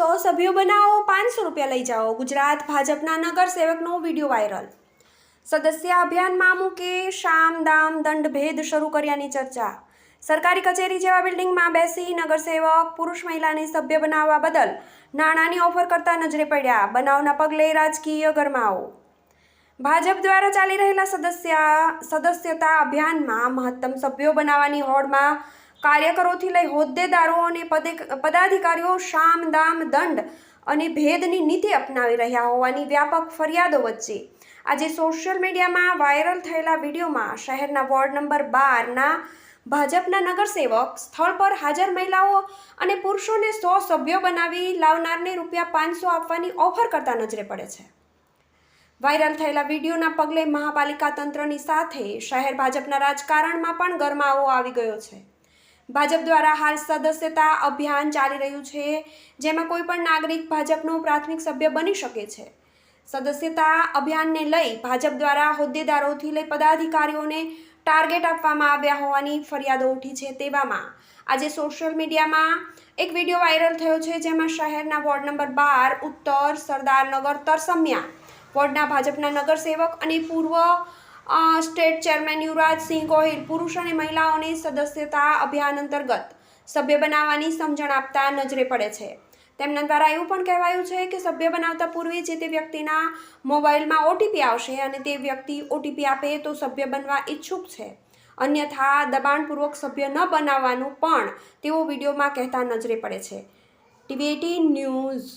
સો સભ્યો બનાવો, પાંચસો રૂપિયા લઈ જાઓ. ગુજરાત ભાજપના નગરસેવકનો વીડિયો વાયરલ. સદસ્ય અભિયાનમાં મૂકે શામ, દામ, દંડ ભેદ શરૂ કર્યાની ચર્ચા. સરકારી કચેરી જેવા બિલ્ડિંગમાં બેસી નગરસેવક, પુરુષ મહિલાને સભ્ય બનાવવા બદલ નાણાંની ઓફર કરતા નજરે પડ્યા. બનાવના પગલે રાજકીય ગરમાવો. ભાજપ દ્વારા ચાલી રહેલા સદસ્ય, સદસ્યતા અભિયાનમાં મહત્તમ સભ્યો બનાવવાની હોડમાં કાર્યકરોથી લઈ હોદ્દેદારો અને પદે, પદાધિકારીઓ શામ, દામ, દંડ અને ભેદની નીતિ અપનાવી રહ્યા હોવાની વ્યાપક ફરિયાદો વચ્ચે. આજે સોશિયલ મીડિયામાં વાયરલ થયેલા વિડીયોમાં શહેરના વોર્ડ નંબર બારના ભાજપના નગરસેવક, સ્થળ પર હાજર મહિલાઓ અને પુરુષોને સો સભ્યો બનાવી લાવનારને રૂપિયા પાંચસો આપવાની ઓફર કરતા નજરે પડે છે. વાયરલ થયેલા વિડીયોના પગલે મહાપાલિકા તંત્રની સાથે શહેર ભાજપના રાજકારણમાં પણ ગરમાવો આવી ગયો છે. ભાજપ દ્વારા હાલ સદસ્યતા અભિયાન ચાલી રહ્યું છે, જેમાં કોઈ પણ નાગરિક ભાજપનો પ્રાથમિક સભ્ય બની શકે છે. સદસ્યતા અભિયાનને લઈ ભાજપ દ્વારા હોદ્દેદારોથી લઈ પદાધિકારીઓને ટાર્ગેટ આપવામાં આવ્યા હોવાની ફરિયાદો ઉઠી છે તેવામાં. આજે સોશિયલ મીડિયામાં એક વીડિયો વાયરલ થયો છે, જેમાં શહેરના વોર્ડ નંબર બાર, ઉત્તર, સરદારનગર, તરસમિયા વોર્ડના ભાજપના નગરસેવક અને પૂર્વ સ્ટેટ ચેરમેન યુવરાજસિંહ ગોહિલ પુરુષ અને મહિલાઓની સદસ્યતા અભિયાન અંતર્ગત સભ્ય બનાવવાની સમજણ આપતા નજરે પડે છે. તેમના દ્વારા એવું પણ કહેવાયું છે કે સભ્ય બનાવતા પૂર્વે જે તે વ્યક્તિના મોબાઈલમાં ઓટીપી આવશે અને તે વ્યક્તિ ઓટીપી આપે તો સભ્ય બનવા ઈચ્છુક છે. અન્યથા દબાણપૂર્વક સભ્ય ન બનાવવાનું પણ તેઓ વિડીયોમાં કહેતા નજરે પડે છે. TV news